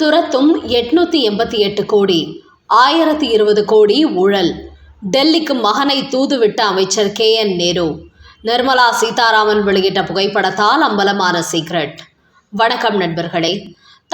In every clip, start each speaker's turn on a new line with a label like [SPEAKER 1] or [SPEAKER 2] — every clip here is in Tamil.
[SPEAKER 1] துரத்தும் எட்நூத்தி எண்பத்தி எட்டு கோடி ஆயிரத்தி இருபது கோடி ஊழல். டெல்லிக்கு மகனை தூதுவிட்ட அமைச்சர் கே என் நேரு. நிர்மலா சீதாராமன் வெளியிட்ட புகைப்படத்தால் அம்பலமான சீக்ரெட் வணக்கம் நண்பர்களே.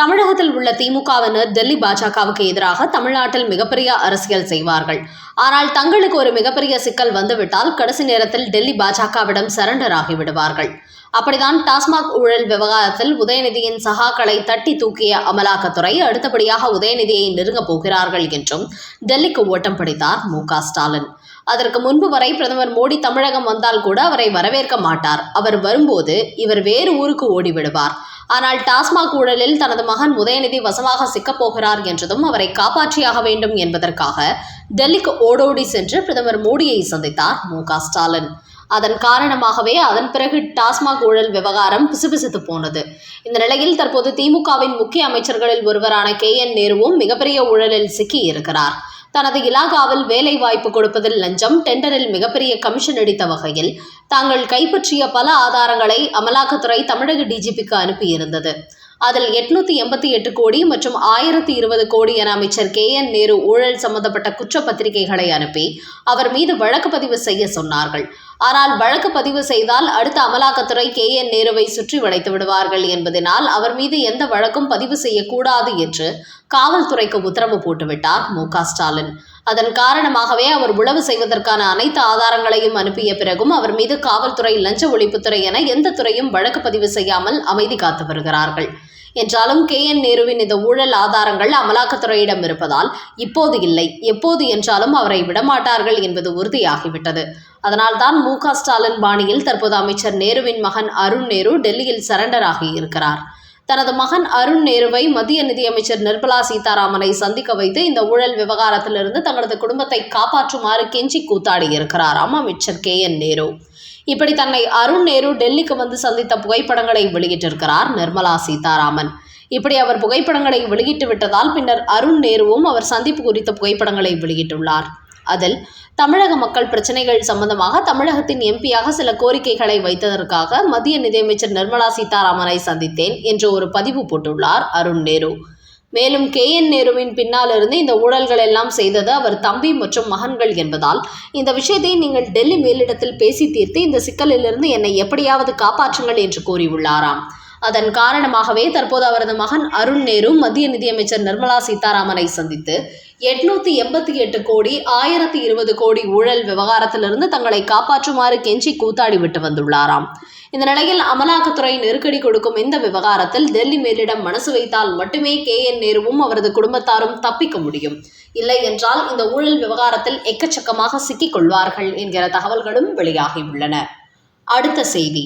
[SPEAKER 1] தமிழகத்தில் உள்ள திமுகவினர் டெல்லி பாஜகவுக்கு எதிராக தமிழ்நாட்டில் மிகப்பெரிய அரசியல் செய்வார்கள். ஆனால் தங்களுக்கு ஒரு மிகப்பெரிய சிக்கல் வந்துவிட்டால் கடைசி நேரத்தில் டெல்லி பாஜகவிடம் சரண்டர் ஆகிவிடுவார்கள் அப்படிதான் டாஸ்மாக் ஊழல் விவகாரத்தில் உதயநிதியின் சகாக்களை தட்டி தூக்கிய அமலாக்கத்துறை அடுத்தபடியாக உதயநிதியை நெருங்கப் போகிறார்கள் என்றும் டெல்லிக்கு ஓட்டம் பிடித்தார் மு ஸ்டாலின். அதற்கு முன்பு வரை பிரதமர் மோடி தமிழகம் வந்தால் கூட அவரை வரவேற்க மாட்டார். அவர் வரும்போது இவர் வேறு ஊருக்கு ஓடிவிடுவார். ஆனால் டாஸ்மாக் ஊழலில் தனது மகன் உதயநிதி வசமாக சிக்கப் போகிறார் என்றதும் அவரை காப்பாற்றியாக வேண்டும் என்பதற்காக டெல்லிக்கு ஓடோடி சென்று பிரதமர் மோடியை சந்தித்தார் மு ஸ்டாலின். அதன் காரணமாகவே அதன் பிறகு டாஸ்மாக் ஊழல் விவகாரம் பிசுபிசுத்து போனது. இந்த நிலையில் தற்போது திமுகவின் முக்கிய அமைச்சர்களில் ஒருவரான கே என் நேருவும் மிகப்பெரிய ஊழலில் சிக்கி இருக்கிறார் தனது இலாகாவில் வேலை வாய்ப்பு கொடுப்பதில் லஞ்சம் டெண்டரில் மிகப்பெரிய கமிஷன் அடித்த வகையில் தாங்கள் கைப்பற்றிய பல ஆதாரங்களை அமலாக்கத்துறை தமிழக டிஜிபிக்கு அனுப்பியிருந்தது. அதில் எட்நூத்தி எண்பத்தி எட்டு கோடி மற்றும் ஆயிரத்தி இருபது கோடி என அமைச்சர் கே என் நேரு ஊழல் சம்பந்தப்பட்ட குற்றப்பத்திரிகைகளை அனுப்பி அவர் மீது வழக்கு பதிவு செய்ய சொன்னார்கள். ஆனால் வழக்கு பதிவு செய்தால் அடுத்த அமலாக்கத்துறை கே என் நேருவை சுற்றி வளைத்து விடுவார்கள் என்பதனால் அவர் மீது எந்த வழக்கும் பதிவு செய்யக்கூடாது என்று காவல்துறைக்கு உத்தரவு போட்டுவிட்டார் மு க ஸ்டாலின். அதன் காரணமாகவே அவர் உளவு செய்வதற்கான அனைத்து ஆதாரங்களையும் அனுப்பிய பிறகும் அவர் மீது காவல்துறை லஞ்ச ஒழிப்புத்துறை என எந்த துறையும் வழக்கு பதிவு செய்யாமல் அமைதி காத்து வருகிறார்கள். என்றாலும் கே. என். நேருவின் இந்த ஊழல் ஆதாரங்கள் அமலாக்கத்துறையிடம் இருப்பதால் இப்போது இல்லை. எப்போது என்றாலும் அவரை விடமாட்டார்கள் என்பது உறுதியாகிவிட்டது. அதனால்தான் மு க ஸ்டாலின் பாணியில் தற்போது அமைச்சர் நேருவின் மகன் அருண் நேரு டெல்லியில் சரண்டர் ஆகியிருக்கிறார் தனது மகன் அருண் நேருவை மத்திய நிதியமைச்சர் நிர்மலா சீதாராமனை சந்திக்க வைத்து இந்த ஊழல் விவகாரத்திலிருந்து தங்களது குடும்பத்தை காப்பாற்றுமாறு கெஞ்சி கூத்தாடியிருக்கிறாராம் அமைச்சர் கே என் நேரு. இப்படி தன்னை அருண் நேரு டெல்லிக்கு வந்து சந்தித்த புகைப்படங்களை வெளியிட்டிருக்கிறார் நிர்மலா சீதாராமன். இப்படி அவர் புகைப்படங்களை வெளியிட்டு விட்டதால் பின்னர் அருண் நேருவும் அவர் சந்திப்பு குறித்த புகைப்படங்களை வெளியிட்டுள்ளார். அதில் தமிழக மக்கள் பிரச்சனைகள் சம்பந்தமாக தமிழகத்தின் எம்பியாக சில கோரிக்கைகளை வைத்ததற்காக மத்திய நிதியமைச்சர் நிர்மலா சீதாராமனை சந்தித்தேன் என்று ஒரு பதிவு போட்டுள்ளார் அருண் நேரு. மேலும் கே என் நேருவின் பின்னாலிருந்து இந்த ஊழல்கள் எல்லாம் செய்தது அவர் தம்பி மற்றும் மகன்கள் என்பதால் இந்த விஷயத்தை நீங்கள் டெல்லி மேலிடத்தில் பேசி தீர்த்து இந்த சிக்கலிலிருந்து என்னை எப்படியாவது காப்பாற்றுங்கள் என்று கூறியுள்ளாராம். அதன் காரணமாகவே தற்போது அவரது மகன் அருண் நேரு மத்திய நிதியமைச்சர் நிர்மலா சீதாராமனை சந்தித்து எட்நூத்தி எண்பத்தி எட்டு கோடி ஆயிரத்தி இருபது கோடி ஊழல் விவகாரத்திலிருந்து தங்களை காப்பாற்றுமாறு கெஞ்சி கூத்தாடி விட்டு வந்துள்ளாராம். இந்த நிலையில் அமலாக்கத்துறை நெருக்கடி கொடுக்கும் இந்த விவகாரத்தில் டெல்லி மேலிடம் மனசு வைத்தால் மட்டுமே கே என் நேருவும் அவரது குடும்பத்தாரும் தப்பிக்க முடியும். இல்லை என்றால் இந்த ஊழல் விவகாரத்தில் எக்கச்சக்கமாக சிக்கிக் கொள்வார்கள் என்கிற தகவல்களும் வெளியாகியுள்ளன. அடுத்த செய்தி.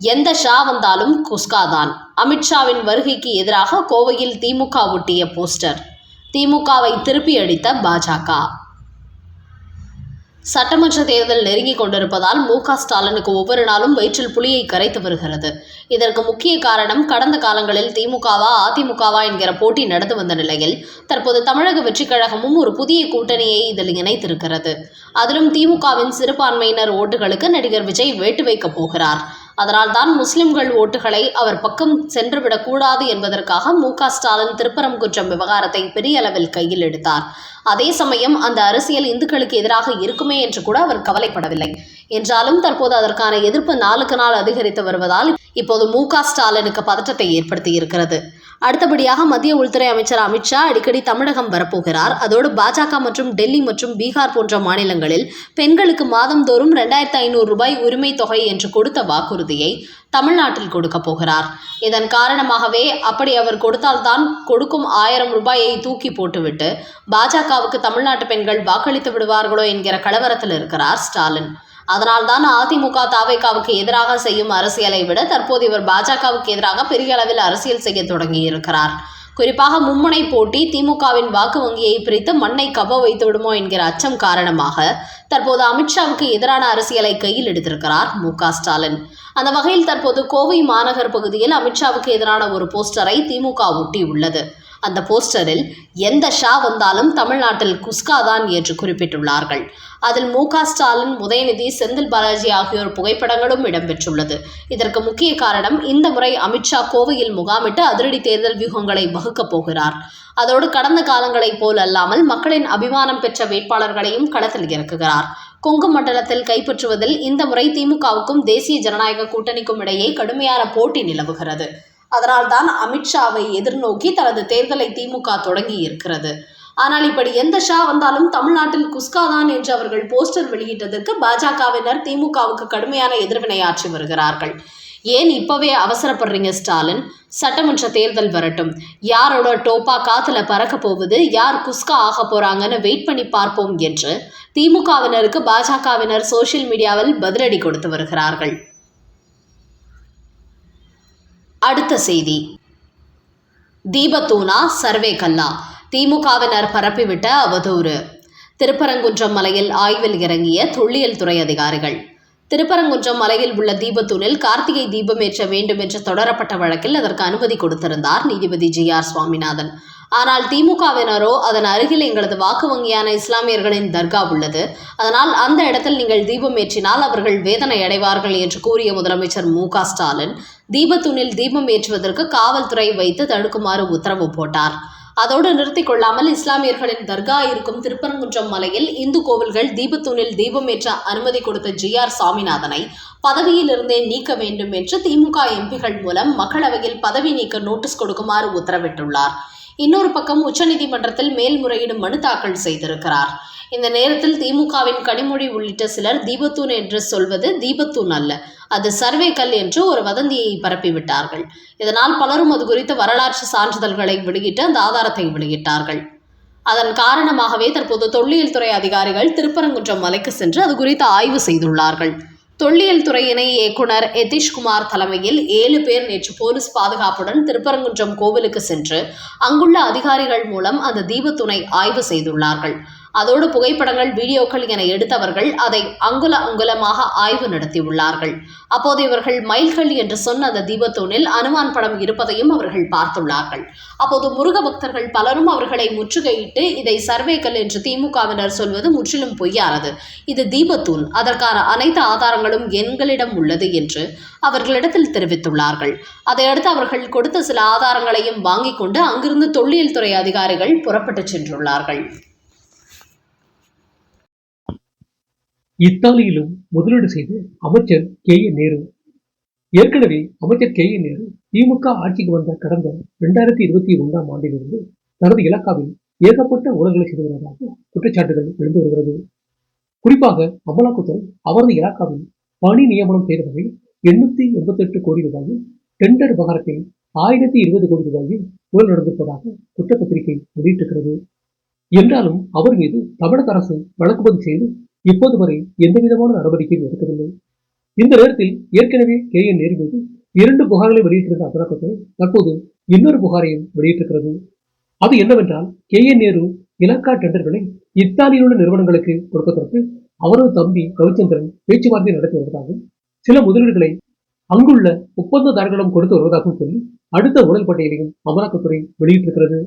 [SPEAKER 1] எந்த ஷா வந்தாலும் குஸ்கா தான். அமித்ஷாவின் வருகைக்கு எதிராக கோவையில் திமுக ஒட்டிய போஸ்டர். திமுகவை திருப்பி அடித்த பாஜக. சட்டமன்ற தேர்தல் நெருங்கிக் கொண்டிருப்பதால் மு க ஸ்டாலினுக்கு ஒவ்வொரு நாளும் வயிற்றில் புலியை கரைத்து வருகிறது. இதற்கு முக்கிய காரணம் கடந்த காலங்களில் திமுகவா அதிமுகவா என்கிற போட்டி நடந்து வந்த நிலையில் தற்போது தமிழக வெற்றிக் கழகமும் ஒரு புதிய கூட்டணியை இதில் இணைத்திருக்கிறது. அதிலும் திமுகவின் சிறுபான்மையினர் ஓட்டுகளுக்கு நடிகர் விஜய் வேட்டு வைக்கப் போகிறார். அதனால்தான் முஸ்லிம்கள் ஓட்டுகளை அவர் பக்கம் சென்றுவிடக்கூடாது என்பதற்காக மு க ஸ்டாலின் திருப்பரங்குன்றம் விவகாரத்தை பெரிய அளவில் கையில் எடுத்தார். அதே சமயம் அந்த அரசியல் இந்துக்களுக்கு எதிராக இருக்குமே என்று கூட அவர் கவலைப்படவில்லை. என்றாலும் தற்போது அதற்கான எதிர்ப்பு நாளுக்கு நாள் அதிகரித்து வருவதால் இப்போது மு ஸ்டாலினுக்கு பதற்றத்தை ஏற்படுத்தி இருக்கிறது அடுத்தபடியாக மத்திய உள்துறை அமைச்சர் அமித்ஷா அடிக்கடி தமிழகம் வரப்போகிறார். அதோடு பாஜக மற்றும் டெல்லி மற்றும் பீகார் போன்ற மாநிலங்களில் பெண்களுக்கு மாதந்தோறும் ரெண்டாயிரத்து ஐநூறு ரூபாய் உரிமை தொகை என்று கொடுத்த வாக்குறுதியை தமிழ்நாட்டில் கொடுக்க போகிறார். இதன் காரணமாகவே அப்படி அவர் கொடுத்தால்தான் கொடுக்கும் ஆயிரம் ரூபாயை தூக்கி போட்டுவிட்டு பாஜகவுக்கு தமிழ்நாட்டு பெண்கள் வாக்களித்து விடுவார்களோ என்கிற கலவரத்தில் இருக்கிறார் ஸ்டாலின். அதனால்தான் அதிமுக தாவேகாவுக்கு எதிராக செய்யும் அரசியலை விட தற்போது இவர் பாஜகவுக்கு எதிராக பெரிய அளவில் அரசியல் செய்ய தொடங்கியிருக்கிறார். குறிப்பாக மும்முனை போட்டி திமுகவின் வாக்கு வங்கியை பிரித்து மண்ணை கவ்வ வைத்து விடுமோ என்கிற அச்சம் காரணமாக தற்போது அமித்ஷாவுக்கு எதிரான அரசியலை கையில் எடுத்திருக்கிறார் மு ஸ்டாலின். அந்த வகையில் தற்போது கோவை மாநகர் பகுதியில் அமித்ஷாவுக்கு எதிரான ஒரு போஸ்டரை திமுக ஒட்டி உள்ளது அந்த போஸ்டரில் எந்த ஷா வந்தாலும் தமிழ்நாட்டில் குஸ்கா தான் என்று குறிப்பிட்டுள்ளார்கள். அதில் மு ஸ்டாலின் உதயநிதி செந்தில் பாலாஜி ஆகியோர் புகைப்படங்களும் இடம்பெற்றுள்ளது. இதற்கு முக்கிய காரணம் இந்த முறை அமித்ஷா கோவையில் முகாமிட்டு அதிரடி தேர்தல் வியூகங்களை வகுக்கப் போகிறார். அதோடு கடந்த காலங்களைப் போல் அல்லாமல் மக்களின் அபிமானம் பெற்ற வேட்பாளர்களையும் களத்தில் இறக்குகிறார். கொங்கு மண்டலத்தில் கைப்பற்றுவதில் இந்த முறை திமுகவுக்கும் தேசிய ஜனநாயக கூட்டணிக்கும் இடையே கடுமையான போட்டி நிலவுகிறது. அதனால்தான் அமித்ஷாவை எதிர்நோக்கி தனது தேர்தலை திமுக தொடங்கி இருக்கிறது ஆனால் இப்படி எந்த ஷா வந்தாலும் தமிழ்நாட்டில் குஸ்கா தான் என்று அவர்கள் போஸ்டர் வெளியிட்டதற்கு பாஜகவினர் திமுகவுக்கு கடுமையான எதிர்வினையாற்றி வருகிறார்கள். ஏன் இப்பவே அவசரப்படுறீங்க ஸ்டாலின்? சட்டமன்ற தேர்தல் வரட்டும். யாரோட டோப்பா காத்துல பறக்க போகுது? யார் குஸ்கா ஆக போறாங்கன்னு வெயிட் பண்ணி பார்ப்போம் என்று திமுகவினருக்கு பாஜகவினர் சோஷியல் மீடியாவில் பதிலடி கொடுத்து வருகிறார்கள். அடுத்த செய்தி. தீபத்தூனா சர்வே கல்லா திமுகவினர் பரப்பிவிட்ட அவதூறு. திருப்பரங்குன்றம் மலையில் ஆய்வில் இறங்கிய தொல்லியல் துறை அதிகாரிகள். திருப்பரங்குன்றம் மலையில் உள்ள தீபத்தூணில் கார்த்திகை தீபம் ஏற்ற வேண்டும் என்று தொடரப்பட்ட வழக்கில் அதற்கு அனுமதி கொடுத்திருந்தார் நீதிபதி ஜி ஆர் சுவாமிநாதன். ஆனால் திமுகவினரோ அதன் அருகில் எங்களது வாக்கு வங்கியான இஸ்லாமியர்களின் தர்கா உள்ளது. அதனால் அந்த இடத்தில் நீங்கள் தீபம் ஏற்றினால் அவர்கள் வேதனை அடைவார்கள் என்று கூறிய முதலமைச்சர் மு க ஸ்டாலின் தீபத்தூணில் தீபம் ஏற்றுவதற்கு காவல்துறை வைத்து தடுக்குமாறு உத்தரவு போட்டார். அதோடு நிறுத்திக் கொள்ளாமல் இஸ்லாமியர்களின் தர்கா இருக்கும் திருப்பரங்குன்றம் மலையில் இந்து கோவில்கள் தீபத்தூணில் தீபமேற்ற அனுமதி கொடுத்த ஜி ஆர் சாமிநாதனை பதவியிலிருந்தே நீக்க வேண்டும் என்று திமுக எம்பிகள் மூலம் மக்களவையில் பதவி நீக்க நோட்டீஸ் கொடுக்குமாறு உத்தரவிட்டுள்ளார். இன்னொரு பக்கம் உச்சநீதிமன்றத்தில் மேல்முறையீடு மனு தாக்கல் செய்திருக்கிறார். இந்த நேரத்தில் திமுகவின் கனிமொழி உள்ளிட்ட சிலர் தீபத்தூன் என்று சொல்வது தீபத்தூன் அல்ல அது சர்வே கல் என்று ஒரு வதந்தியை பரப்பிவிட்டார்கள். இதனால் பலரும் அது குறித்த வரலாற்று சான்றிதழ்களை வெளியிட்டு அந்த ஆதாரத்தை வெளியிட்டார்கள். அதன் காரணமாகவே தற்போது தொல்லியல் துறை அதிகாரிகள் திருப்பரங்குன்றம் மலைக்கு சென்று அது குறித்து ஆய்வு செய்துள்ளார்கள். தொல்லியல் துறை இணை இயக்குனர் எதிஷ்குமார் தலைமையில் ஏழு பேர் நேற்று போலீஸ் பாதுகாப்புடன் திருப்பரங்குன்றம் கோவிலுக்கு சென்று அங்குள்ள அதிகாரிகள் மூலம் அந்த தீபத்துணை ஆய்வு செய்துள்ளார்கள். அதோடு புகைப்படங்கள் வீடியோக்கள் என எடுத்தவர்கள் அதை அங்குல அங்குலமாக ஆய்வு நடத்தியுள்ளார்கள். அப்போது இவர்கள் மைல்கள் என்று சொன்ன அந்த தீபத்தூணில் அனுமான் படம் இருப்பதையும் அவர்கள் பார்த்துள்ளார்கள். அப்போது முருக பக்தர்கள் பலரும் அவர்களை முற்றுகையிட்டு இதை சர்வேக்கல் என்று திமுகவினர் சொல்வது முற்றிலும் பொய்யானது. இது தீபத்தூண். அதற்கான அனைத்து ஆதாரங்களும் எங்களிடம் உள்ளது என்று அவர்களிடத்தில் தெரிவித்துள்ளார்கள். அதையடுத்து அவர்கள் கொடுத்த சில ஆதாரங்களையும் வாங்கிக் கொண்டு அங்கிருந்து தொல்லியல் துறை அதிகாரிகள் புறப்பட்டுச் சென்றுள்ளார்கள்.
[SPEAKER 2] இத்தாலியிலும் முதலீடு செய்த அமைச்சர் கே. ஏ. நேரு. ஏற்கனவே அமைச்சர் கே. ஏ. நேரு திமுக ஆட்சிக்கு வந்த கடந்த இரண்டாயிரத்தி இருபத்தி ஒன்றாம் ஆண்டிலிருந்து தனது இலாக்காவில் ஏகப்பட்ட ஊழல்களை செய்து வருவதாக குற்றச்சாட்டுகள் எழுந்து வருகிறது. குறிப்பாக அமலாக்கத்துறை அவரது இலாக்காவில் பணி நியமனம் செய்த வகையில் எண்ணூத்தி எண்பத்தெட்டு கோடி ரூபாயில் டெண்டர் விவகாரத்தில் ஆயிரத்தி இருபது கோடி ரூபாயில் ஊழல் நடந்திருப்பதாக குற்றப்பத்திரிகை வெளியிட்டிருக்கிறது. என்றாலும் அவர் மீது தமிழக அரசு வழக்கு பதிவு செய்து இப்போது வரை எந்த விதமான நடவடிக்கையும் எடுக்கவில்லை. இந்த நேரத்தில் ஏற்கனவே கே என் நேரு மீது இரண்டு புகார்களை வெளியிட்டிருந்த அமலாக்கத்துறை தற்போது இன்னொரு புகாரையும் வெளியிட்டிருக்கிறது. அது என்னவென்றால் கே என் நேரு இலக்கா டெண்டர்களை இத்தாலியில் உள்ள நிறுவனங்களுக்கு கொடுப்பதற்கு அவரது தம்பி ரவிச்சந்திரன் பேச்சுவார்த்தை நடத்தி வருவதாகவும் சில முதலீடுகளை அங்குள்ள ஒப்பந்ததாரர்களும் கொடுத்து வருவதாகவும் சொல்லி அடுத்த ஊழல் பட்டியலையும் அமலாக்கத்துறை வெளியிட்டிருக்கிறது.